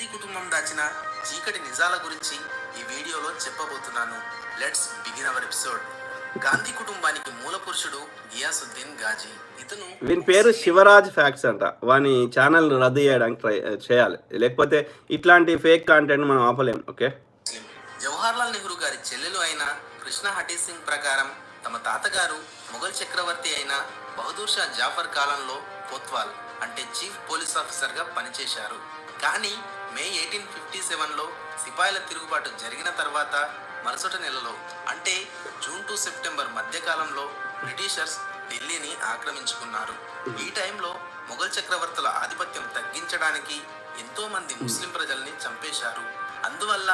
గాంధీ కుటుంబం దాచిన చీకటి నిజాల గురించి ఈ వీడియోలో చెప్పబోతున్నాను. Let's begin our episode Gandhi కుటుంబానికి మూల పురుషుడు గియాసుద్దీన్ గాజీ. ఇతను వీని పేరు శివరాజ్ ఫ్యాక్ట్స్ అంట. వాని ఛానల్ రద్దు చేయడానికి ట్రై చేయాలి. లేకపోతే ఇట్లాంటి ఫేక్ కాంటెంట్ మనం ఆపలేం ఓకే? జవహర్లాల్ నెహ్రూ గారి చెల్లెలు అయిన కృష్ణ హటీ సింగ్ ప్రకారం తమ తాతగారు మొఘల్ చక్రవర్తి అయిన బహదూర్ షా జాఫర్ కాలంలో కోత్వాల్ అంటే చీఫ్ పోలీస్ ఆఫీసర్గా పనిచేశారు. కానీ మే ఎయిటీన్ ఫిఫ్టీ సెవెన్లో సిపాయిల తిరుగుబాటు జరిగిన తర్వాత మరుసటి నెలలో అంటే జూన్ టు సెప్టెంబర్ మధ్యకాలంలో బ్రిటిషర్స్ ఢిల్లీని ఆక్రమించుకున్నారు. ఈ టైంలో మొఘల్ చక్రవర్తుల ఆధిపత్యం తగ్గించడానికి ఎంతో మంది ముస్లిం ప్రజల్ని చంపేశారు. అందువల్ల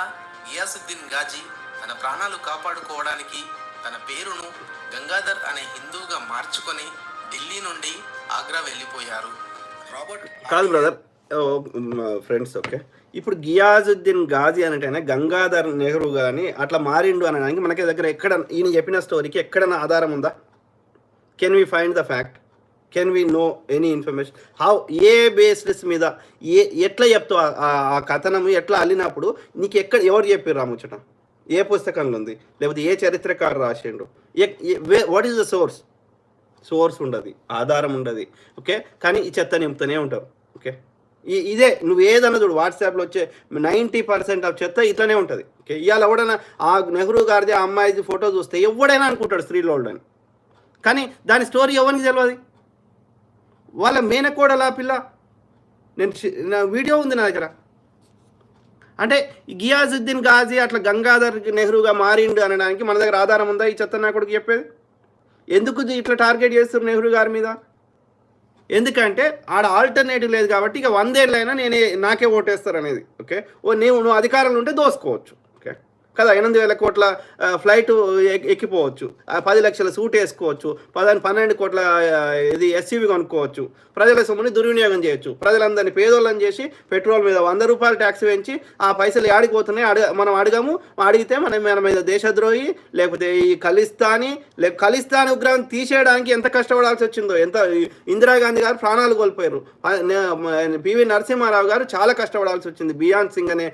గియాసుద్దీన్ గాజీ తన ప్రాణాలు కాపాడుకోవడానికి తన పేరును గంగాధర్ అనే హిందువుగా మార్చుకొని ఢిల్లీ నుండి ఆగ్రా వెళ్ళిపోయారు. రాబర్ట్ కాదు బ్రదర్ ఫ్రెండ్స్ ఓకే ఇప్పుడు గియాజుద్దీన్ గాజీ అనేటైనా గంగాధర్ నెహ్రూ కానీ అట్లా మారిండు అనడానికి మనకి దగ్గర ఎక్కడ ఈయన చెప్పిన స్టోరీకి ఎక్కడైనా ఆధారం ఉందా? Can we find the fact can we know any information how a baseless మీద ఏ ఎట్లా చెప్తావు ఆ- ఆ- కథనం ఎట్లా అల్లినప్పుడు నీకు ఎక్కడ ఎవరు చెప్పారు రాముచ్చట ఏ పుస్తకంలో ఉంది? లేకపోతే ఏ చరిత్రకారు రాసిండు? What is the source source ఉండదు ఆధారం ఉండదు ఓకే కానీ ఈ చెత్త నింపుతూనే ఉంటారు ఓకే ఇదే నువ్వు ఏదన్నా చూడు వాట్సాప్లో వచ్చే నైంటీ పర్సెంట్ ఆఫ్ చెత్త ఇట్లానే ఉంటుంది. ఓకే? ఇవాళ ఎవడైనా ఆ నెహ్రూ గారిది ఆ అమ్మాయిది ఫోటో చూస్తే ఎవడైనా అనుకుంటాడు స్త్రీలోల్డ్ అని. కానీ దాని స్టోరీ ఎవరికి తెలియదు వాళ్ళ మేనకోడలా పిల్ల? నేను నా వీడియో ఉంది నా దగ్గర. అంటే గియాజుద్దీన్ గాజీ అట్లా గంగాధర్ నెహ్రూగా మారిండు అనడానికి మన దగ్గర ఆధారం ఉందా? ఈ చెత్త నా కొడుకు చెప్పేది? ఎందుకు ఇట్లా టార్గెట్ చేస్తారు నెహ్రూ గారి మీద? ఎందుకంటే ఆడ ఆల్టర్నేటివ్ లేదు కాబట్టి ఇక వందేళ్ళైనా నేనే నాకే ఓటేస్తారు అనేది ఓకే? ఓ నేను నువ్వు అధికారంలో ఉంటే దోసుకోవచ్చు. కదా ఎనిమిది వేల కోట్ల ఫ్లైట్ ఎక్కిపోవచ్చు. పది లక్షల సూట్ వేసుకోవచ్చు. పదని పన్నెండు కోట్ల ఇది ఎస్యూవి కొనుక్కోవచ్చు. ప్రజల సొమ్ముని దుర్వినియోగం చేయొచ్చు. ప్రజలందరినీ పేదోళ్ళని చేసి పెట్రోల్ మీద వంద రూపాయలు ట్యాక్స్ పెంచి ఆ పైసలు ఆడికి పోతున్నాయి అడగ మనం అడగము అడిగితే మనం మన మీద దేశద్రోహి లేకపోతే ఈ ఖలిస్తానీ లేక ఖలిస్తాన్ ఉగ్రహం తీసేయడానికి ఎంత కష్టపడాల్సి వచ్చిందో ఎంత ఇందిరాగాంధీ గారు ప్రాణాలు కోల్పోయారు. పివి నరసింహారావు గారు చాలా కష్టపడాల్సి వచ్చింది. బియాన్ సింగ్ అనే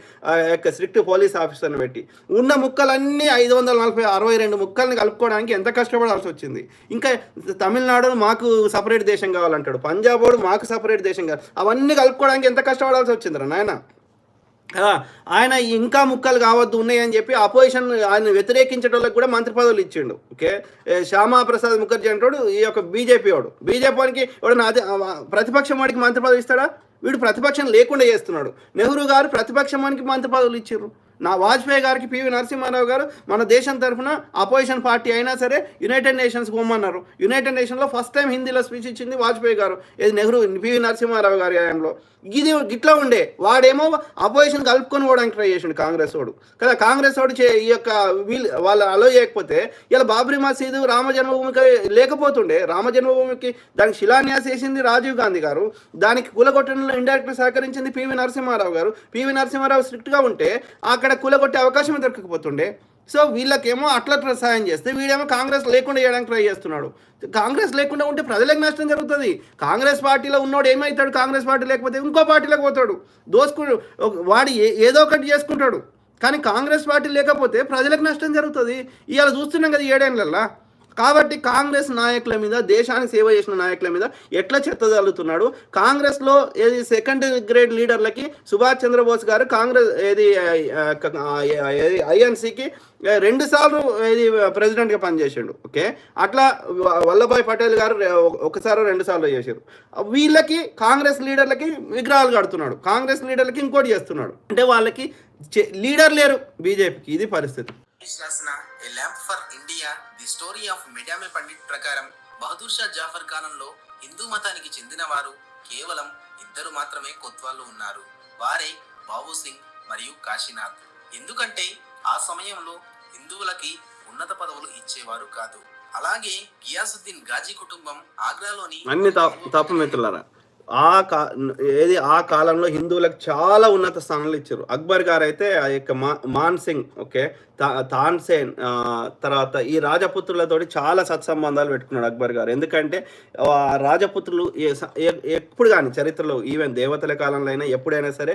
యొక్క స్ట్రిక్ట్ పోలీస్ ఆఫీసర్ని పెట్టి. ఉన్న ముక్కలన్నీ ఐదు వందల నలభై అరవై రెండు ముక్కల్ని కలుపుకోవడానికి ఎంత కష్టపడాల్సి వచ్చింది? ఇంకా తమిళనాడు మాకు సపరేట్ దేశం కావాలంటాడు. పంజాబ్ వాడు మాకు సపరేట్ దేశం కావాలి. అవన్నీ కలుపుకోవడానికి ఎంత కష్టపడాల్సి వచ్చిందిరా నాయన? ఆయన ఇంకా ముక్కలు కావద్దు ఉన్నాయని చెప్పి అపోజిషన్ ఆయన వ్యతిరేకించడానికి కూడా మంత్రి పదవులు ఇచ్చిండు. ఓకే? శ్యామా ప్రసాద్ ముఖర్జీ అంటాడు ఈ యొక్క బీజేపీ వాడు. బీజేపీ వాడికి ఎవడన్నా అదే ప్రతిపక్షం వాడికి మంత్రి పదవి ఇస్తాడా? వీడు ప్రతిపక్షం లేకుండా చేస్తున్నాడు. నెహ్రూ గారు ప్రతిపక్షం వానికి మంత్రి పదవులు ఇచ్చారు నా వాజ్పేయి గారికి పివి నరసింహారావు గారు మన దేశం తరఫున అపోజిషన్ పార్టీ అయినా సరే యునైటెడ్ నేషన్స్ పోమన్నారు యునైటెడ్ నేషన్లో ఫస్ట్ టైం హిందీలో స్పీచ్ ఇచ్చింది వాజ్పేయి గారు. ఇది నెహ్రూ పివి నరసింహారావు గారి హయాంలో. ఇది ఇట్లా ఉండే. వాడేమో అపోజిషన్ కలుపుకొని పోవడానికి ట్రై చేసిండు కాంగ్రెస్ వాడు. కదా కాంగ్రెస్ వాడు చే ఈ యొక్క వీళ్ళు వాళ్ళు అలో చేయకపోతే ఇలా బాబ్రీ మసీదు రామ జన్మభూమికి లేకపోతుండే. రామ జన్మభూమికి దానికి శిలాన్యాస చేసింది రాజీవ్ గాంధీ గారు. దానికి కులగొట్టడంలో ఇండైరెక్ట్ సహకరించింది పివి నరసింహారావు గారు. పివి నరసింహారావు స్ట్రిక్ట్గా ఉంటే అక్కడ కూలగొట్టే అవకాశం దొరకకపోతుండే. సో వీళ్ళకేమో అట్లా సహాయం సాయం చేస్తే వీడేమో కాంగ్రెస్ లేకుండా చేయడానికి ట్రై చేస్తున్నాడు. కాంగ్రెస్ లేకుండా ఉంటే ప్రజలకు నష్టం జరుగుతుంది. కాంగ్రెస్ పార్టీలో ఉన్నోడు ఏమవుతాడు కాంగ్రెస్ పార్టీ లేకపోతే ఇంకో పార్టీలోకి పోతాడు. దోసుకు వాడు ఏదో ఒకటి చేసుకుంటాడు. కానీ కాంగ్రెస్ పార్టీ లేకపోతే ప్రజలకు నష్టం జరుగుతుంది. ఇవాళ చూస్తున్నాం కదా ఈ ఏడేళ్ళల్లో. కాబట్టి కాంగ్రెస్ నాయకుల మీద దేశానికి సేవ చేసిన నాయకుల మీద ఎట్లా చెత్త జల్లుతున్నాడు? కాంగ్రెస్లో ఏది సెకండ్ గ్రేడ్ లీడర్లకి సుభాష్ చంద్రబోస్ గారు కాంగ్రెస్ ఏది ఐఎన్సీకి రెండు సార్లు ఇది ప్రెసిడెంట్గా పనిచేసిండు ఓకే? అట్లా వల్లభాయ్ పటేల్ గారు ఒకసారి రెండు సార్లు చేశారు వీళ్ళకి కాంగ్రెస్ లీడర్లకి విగ్రహాలు కడుతున్నాడు. కాంగ్రెస్ లీడర్లకి ఇంకోటి చేస్తున్నాడు. అంటే వాళ్ళకి లీడర్ లేరు బీజేపీకి ఇది పరిస్థితి. రాసిన lamp for India the story of Madame Pandit ప్రకారం బహదూర్ షా జాఫర్ కాలంలో హిందూ మతానికి చెందినవారు కేవలం ఇద్దరు మాత్రమే కొత్వాళ్ళు ఉన్నారు. వారే బాబు సింగ్ మరియు కాశీనాథ్. ఎందుకంటే ఆ సమయంలో హిందువులకి ఉన్నత పదవులు ఇచ్చేవారు కాదు. అలాగే గియాసుద్దీన్ గాజీ కుటుంబం ఆగ్రాలోని అన్ని తప్పు మిత్రులారా ఆ కా ఏది ఆ కాలంలో హిందువులకు చాలా ఉన్నత స్థానాలు ఇచ్చారు. అక్బర్ గారు అయితే ఆ యొక్క మా మాన్ సింగ్ ఓకే తా- తాన్సేన్ తర్వాత ఈ రాజపుత్రులతోటి చాలా సత్సంబంధాలు పెట్టుకున్నాడు అక్బర్ గారు. ఎందుకంటే ఆ రాజపుత్రులు ఏ- స- ఎప్పుడు కానీ చరిత్రలో ఈవెన్ దేవతల కాలంలో అయినా ఎప్పుడైనా సరే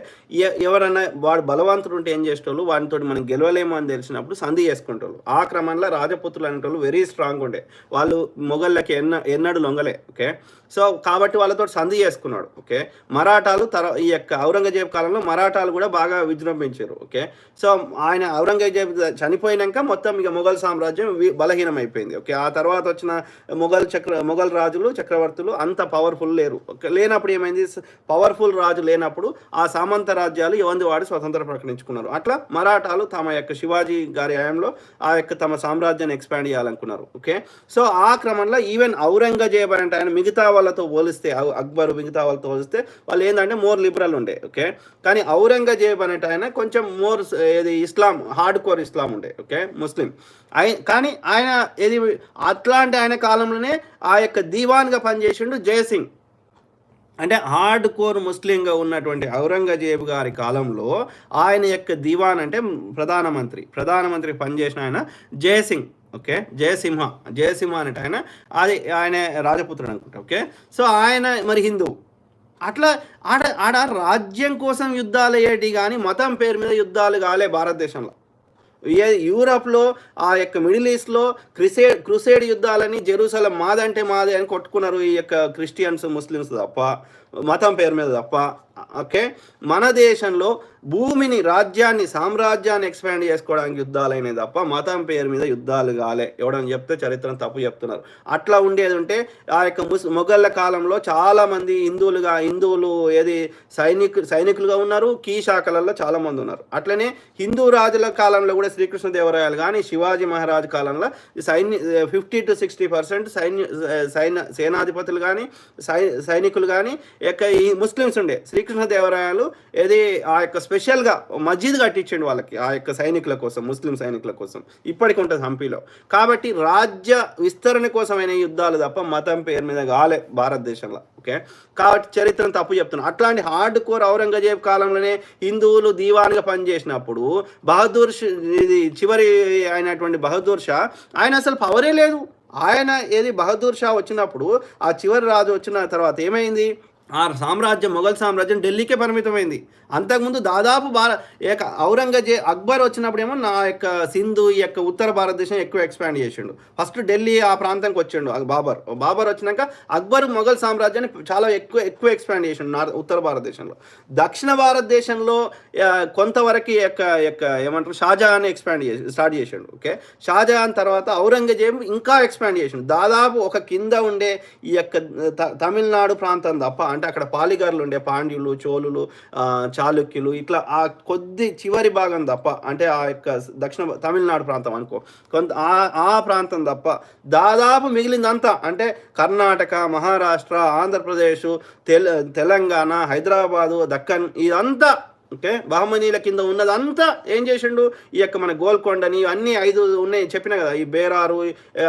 ఎవరైనా వాడు బలవంతుడు ఉంటే ఏం చేసేటోళ్ళు వాడితో మనం గెలవలేము అని తెలిసినప్పుడు సంధి చేసుకుంటారు ఆ క్రమంలో రాజపుత్రులు అనేటోళ్ళు వెరీ స్ట్రాంగ్ ఉండే. వాళ్ళు మొగళ్ళకి ఎన్న ఎన్నడు లొంగలే ఓకే. సో కాబట్టి వాళ్ళతో సంధి చేసుకున్నాడు ఓకే? మరాఠాలు తర ఈ యొక్క ఔరంగజేబ్ కాలంలో మరాఠాలు కూడా బాగా విజృంభించారు ఓకే? సో ఆయన ఔరంగజేబు చనిపోయినాక మొత్తం ఇక మొఘల్ సామ్రాజ్యం బలహీనం బలహీనమైపోయింది ఓకే? ఆ తర్వాత వచ్చిన మొఘల్ చక్ర మొఘల్ రాజులు చక్రవర్తులు అంత పవర్ఫుల్ లేరు ఓకే? లేనప్పుడు ఏమైంది? పవర్ఫుల్ రాజు లేనప్పుడు ఆ సామంత రాజ్యాలు ఎవంది వాడు స్వతంత్ర ప్రకటించుకున్నారు. అట్లా మరాఠాలు తమ యొక్క శివాజీ గారి హయాంలో ఆ యొక్క తమ సామ్రాజ్యాన్ని ఎక్స్పాండ్ చేయాలనుకున్నారు ఓకే? సో ఆ క్రమంలో ఈవెన్ ఔరంగజేబు అంటే ఆయన మిగతా వాళ్ళతో పోలిస్తే అక్బరు అక్బర్ మిగతా వాళ్ళతో పోలిస్తే వాళ్ళు ఏంటంటే మోర్ లిబరల్ ఉండే ఓకే కానీ ఔరంగజేబ్ అనేట ఆయన కొంచెం మోర్ ఏది ఇస్లాం హార్డ్ కోర్ ఇస్లాం ఉండే ఓకే ముస్లిం. ఆయ కానీ ఆయన ఏది అట్లాంటి ఆయన కాలంలోనే ఆ యొక్క దీవాన్గా పనిచేసిండు జయసింగ్. అంటే హార్డ్ కోర్ ముస్లింగా ఉన్నటువంటి ఔరంగజేబు గారి కాలంలో ఆయన యొక్క దివాన్ అంటే ప్రధానమంత్రి. ప్రధానమంత్రి పనిచేసిన ఆయన జయసింగ్. ఓకే? జయసింహ. జయసింహ అనేట ఆయన. అది ఆయన రాజపుత్రుడు అనుకుంటా ఓకే? సో ఆయన మరి హిందువు అట్లా ఆడ ఆడ రాజ్యం కోసం యుద్ధాలు అయ్యేటి కానీ మతం పేరు మీద యుద్ధాలు కాలే భారతదేశంలో. ఏ యూరప్లో ఆ యొక్క మిడిల్ ఈస్ట్లో క్రిసేడ్ క్రుసేడ్ యుద్ధాలని జెరూసలం మాదంటే మాదే అని కొట్టుకున్నారు ఈ యొక్క క్రిస్టియన్స్ ముస్లిమ్స్ తప్ప. మతం పేరు మీద తప్ప ఓకే? మన దేశంలో భూమిని రాజ్యాన్ని సామ్రాజ్యాన్ని ఎక్స్పాండ్ చేసుకోవడానికి యుద్ధాలైనవి తప్ప మతం పేరు మీద యుద్ధాలు కాలే. ఎవడని చెప్తే చరిత్రను తప్పు చెప్తున్నారు. అట్లా ఉండేది ఉంటే ఆ యొక్క ముస్ మొఘళ్ళ కాలంలో చాలామంది హిందువులుగా హిందువులు ఏది సైనికు సైనికులుగా ఉన్నారు కీ శాఖలలో చాలామంది ఉన్నారు. అట్లనే హిందూ రాజుల కాలంలో కూడా శ్రీకృష్ణదేవరాయలు కానీ శివాజీ మహారాజ్ కాలంలో సైన్య ఫిఫ్టీ టు సిక్స్టీ పర్సెంట్ సైన్య సైన్య సేనాధిపతులు కానీ సై సైనికులు కానీ యొక్క ఈ ముస్లిమ్స్ ఉండే శ్రీకృష్ణదేవరాయలు ఏది ఆ యొక్క స్పెషల్గా మస్జిద్ కట్టించండి వాళ్ళకి ఆ యొక్క సైనికుల కోసం ముస్లిం సైనికుల కోసం ఇప్పటికి ఉంటుంది హంపీలో. కాబట్టి రాజ్య విస్తరణ కోసమైన యుద్ధాలు తప్ప మతం పేరు మీద కాలే భారతదేశంలో ఓకే? కాబట్టి చరిత్రను తప్పు చెప్తున్నాను అట్లాంటి హార్డ్ కోర్ ఔరంగజేబ్ కాలంలోనే హిందువులు దీవాన్గా పనిచేసినప్పుడు బహదూర్ షా- ఇది చివరి అయినటువంటి బహదూర్ షా ఆయన అసలు పవరే లేదు. ఆయన ఏది బహదూర్ షా వచ్చినప్పుడు ఆ చివరి రాజు వచ్చిన తర్వాత ఏమైంది? ఆ సామ్రాజ్యం మొఘల్ సామ్రాజ్యం ఢిల్లీకే పరిమితమైంది. అంతకుముందు దాదాపు భార ఏక ఔరంగజేబ్ అక్బర్ వచ్చినప్పుడేమో నా యొక్క సింధు ఈ యొక్క ఉత్తర భారతదేశం ఎక్కువ ఎక్స్పాండ్ చేసిండు. ఫస్ట్ ఢిల్లీ ఆ ప్రాంతానికి వచ్చిండు ఆ బాబర్. బాబర్ వచ్చినాక అక్బర్ మొఘల్ సామ్రాజ్యాన్ని చాలా ఎక్కువ ఎక్కువ ఎక్స్పాండ్ చేసిండు నార్త్ ఉత్తర భారతదేశంలో. దక్షిణ భారతదేశంలో కొంతవరకు యొక్క యొక్క ఏమంటారు షాజహాన్ ఎక్స్పాండ్ చేసి స్టార్ట్ చేసిండు ఓకే షాజహాన్ తర్వాత ఔరంగజేబ్ ఇంకా ఎక్స్పాండ్ చేసిండు. దాదాపు ఒక కింద ఉండే ఈ యొక్క త- తమిళనాడు ప్రాంతం తప్ప అంటే అక్కడ పాలిగారులు ఉండే పాండ్యులు చోళులు చాళుక్యులు ఇట్లా ఆ కొద్ది చివరి భాగం తప్ప అంటే ఆ యొక్క దక్షిణ తమిళనాడు ప్రాంతం అనుకో కొంత ఆ ప్రాంతం తప్ప దాదాపు మిగిలిందంతా అంటే కర్ణాటక మహారాష్ట్ర ఆంధ్రప్రదేశ్ తెల తెలంగాణ హైదరాబాదు దక్కన్ ఇదంతా ఓకే? బహమనీల కింద ఉన్నదంతా ఏం చేసిండు? ఈ యొక్క మన గోల్కొండని అన్ని ఐదు ఉన్నాయి చెప్పిన కదా ఈ బేరారు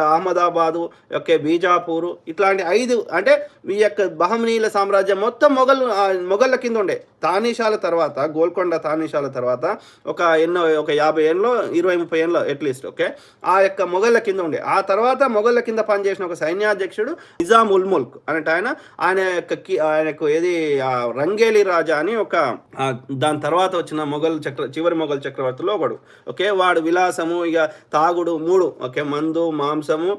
అహ్మదాబాదు ఓకే బీజాపూరు ఇట్లాంటి ఐదు అంటే ఈ యొక్క బహమనీల సామ్రాజ్యం మొత్తం మొఘల్ మొఘళ్ళ కింద ఉండే. తానీషాల తర్వాత గోల్కొండ తానీషాల తర్వాత ఒక ఎన్నో ఒక యాభై ఏళ్ళలో ఇరవై ముప్పై ఏళ్ళలో అట్లీస్ట్ ఓకే? ఆ యొక్క మొఘళ్ళ కింద ఉండే. ఆ తర్వాత మొఘళ్ళ కింద పనిచేసిన ఒక సైన్యాధ్యక్షుడు నిజాం ఉల్ ముల్క్ అనేట ఆయన. ఆయన యొక్క ఆయనకు ఏది రంగేలి రాజా అని ఒక దాని తర్వాత వచ్చిన మొఘల్ చక్ర చివరి మొఘల్ చక్రవర్తిలో ఒకడు. ఓకే వాడు విలాసము ఇక తాగుడు మూడు ఓకే మందు మాంసము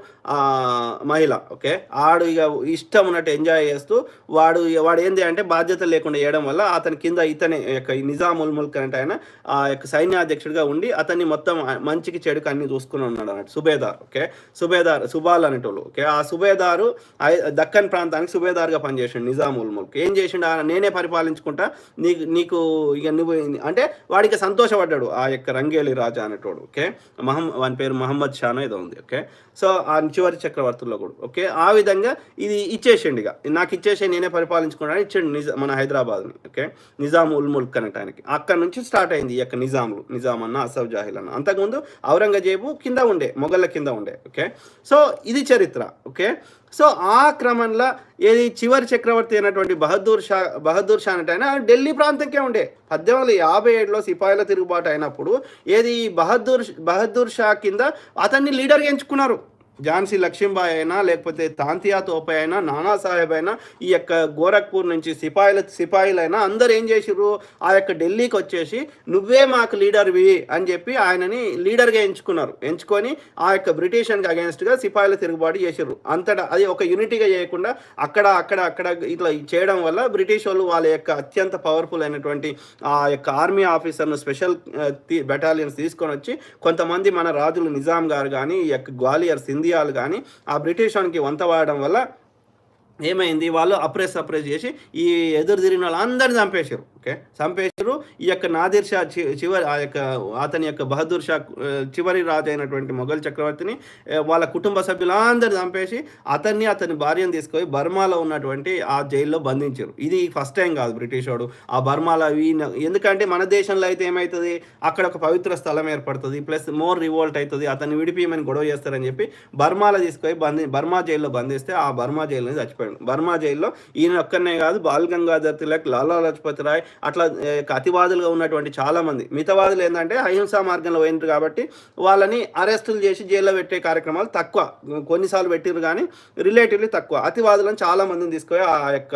మహిళ ఓకే. ఆడు ఇక ఇష్టం ఉన్నట్టు ఎంజాయ్ చేస్తూ వాడు వాడు ఏంది అంటే బాధ్యత లేకుండా చేయడం వల్ల అతని కింద ఇతనే యొక్క నిజాముల్ ముల్క్ అంటే ఆయన ఆ యొక్క సైన్యాధ్యక్షుడిగా ఉండి అతన్ని మొత్తం మంచికి చెడుకు అన్ని చూసుకుని ఉన్నాడు అన్నట్టు. సుబేదార్ ఓకే. సుబేదార్ సుబాల్ అనేటోళ్ళు ఓకే. ఆ సుబేదారు ఐ- దక్కన్ ప్రాంతానికి సుబేదార్గా పనిచేసిండు నిజాముల్ ముల్క్. ఏం చేసిండు? నేనే పరిపాలించుకుంటా నీకు నీకు ఇక అంటే వాడికి సంతోషపడ్డాడు ఆ యొక్క రంగేలి రాజా అనేటోడు ఓకే? మహమ్ వాని పేరు మహమ్మద్ షానో ఏదో ఉంది ఓకే? సో ఆ చివరి చక్రవర్తుల్లో కూడా ఓకే? ఆ విధంగా ఇది ఇచ్చేసిండు ఇక. నాకు ఇచ్చేసి నేనే పరిపాలించుకున్నాను ఇచ్చిండు నిజ మన హైదరాబాద్ని ఓకే? నిజాం ఉల్ ముల్క్ అనటానికి అక్కడ నుంచి స్టార్ట్ అయింది ఈ యొక్క నిజాంలు నిజాం అన్న అసఫ్ జాహిల్ అన్న. అంతకుముందు ఔరంగజేబు కింద ఉండే మొఘళ్ళ కింద ఉండే ఓకే? సో ఇది చరిత్ర ఓకే? సో ఆ క్రమంలో ఏది చివరి చక్రవర్తి అయినటువంటి బహదూర్ షా బహదూర్ షా అంటే ఆయన ఢిల్లీ ప్రాంతంకే ఉండే. పద్దెనిమిది వందల యాభై ఏడులో సిపాయిల తిరుగుబాటు అయినప్పుడు ఏది బహదూర్ బహదూర్ షా కింద అతన్ని లీడర్గా ఎంచుకున్నారు. ఝాన్సీ లక్ష్మీబాయి అయినా లేకపోతే తాంతియా తోపై అయినా నానా సాహెబ్ అయినా ఈ యొక్క గోరఖ్పూర్ నుంచి సిపాయిల సిపాయిలైనా అందరు ఏం చేసిర్రు? ఆ యొక్క ఢిల్లీకి వచ్చేసి నువ్వే మాకు లీడర్వి అని చెప్పి ఆయనని లీడర్గా ఎంచుకున్నారు. ఎంచుకొని ఆ యొక్క బ్రిటిషన్కి అగేన్స్ట్గా సిపాయిల తిరుగుబాటు చేసిర్రు. అంతటా అది ఒక యూనిటీగా చేయకుండా అక్కడ అక్కడ అక్కడ ఇట్లా చేయడం వల్ల బ్రిటిష్ వాళ్ళు వాళ్ళ యొక్క అత్యంత పవర్ఫుల్ అయినటువంటి ఆ యొక్క ఆర్మీ ఆఫీసర్ను స్పెషల్ బెటాలియన్స్ తీసుకొని వచ్చి కొంతమంది మన రాజులు నిజాం గారు కానీ ఈ యొక్క గ్వాలియర్ ఇండియాలు కానీ ఆ బ్రిటిష్ వానికి వంత వాడడం వల్ల ఏమైంది? వాళ్ళు అప్రెస్ అప్రెస్ చేసి ఈ ఎదురు తిరిగిన వాళ్ళందరినీ చంపేశారు ఓకే? చంపేశారు ఈ యొక్క నాదిర్ షా చి చివరి ఆ యొక్క అతని యొక్క బహదూర్ షా చివరి రాజు అయినటువంటి మొఘల్ చక్రవర్తిని వాళ్ళ కుటుంబ సభ్యులందరూ చంపేసి అతన్ని అతని భార్యను తీసుకొని బర్మాలో ఉన్నటువంటి ఆ జైల్లో బంధించారు. ఇది ఫస్ట్ టైం కాదు బ్రిటిష్ వాడు ఆ బర్మాలో ఈయన ఎందుకంటే మన దేశంలో అయితే ఏమవుతుంది అక్కడ ఒక పవిత్ర స్థలం ఏర్పడుతుంది ప్లస్ మోర్ రివోల్ట్ అవుతుంది అతన్ని విడిపియమని గొడవ చేస్తారని చెప్పి బర్మాలో తీసుకొని బంధి బర్మా జైల్లో బంధిస్తే ఆ బర్మా జైల్లో చచ్చిపోయాడు. బర్మా జైల్లో ఈయన ఒక్కనే కాదు బాల్ గంగాధర్ తిలక్ లాలా లజపతి రాయ్ అట్లా అతివాదులుగా ఉన్నటువంటి చాలామంది. మితవాదులు ఏంటంటే అహింసా మార్గంలో పోయినారు కాబట్టి వాళ్ళని అరెస్టులు చేసి జైల్లో పెట్టే కార్యక్రమాలు తక్కువ. కొన్నిసార్లు పెట్టిరు కానీ రిలేటివ్లీ తక్కువ. అతివాదులను చాలా మందిని తీసుకొని ఆ యొక్క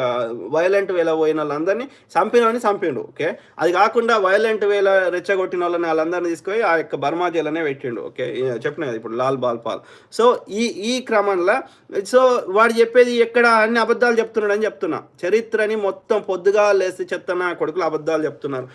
వైలెంట్ వేలో పోయిన వాళ్ళందరినీ చంపినని చంపిండు ఓకే? అది కాకుండా వైలెంట్ వేల రెచ్చగొట్టిన వాళ్ళని వాళ్ళందరినీ తీసుకొని ఆ యొక్క బర్మా జైల్లోనే పెట్టిండు ఓకే? చెప్పిన కదా ఇప్పుడు లాల్ బాల్ పాల్. సో ఈ ఈ క్రమంలో సో వాడు చెప్పేది ఎక్కడ అన్ని అబద్ధాలు చెప్తున్నాడు అని చెప్తున్నా. చరిత్రని మొత్తం పొద్దుగా లేసి చెప్తున్నా కొడుకులు అబద్ధాలు చెప్తున్నారు.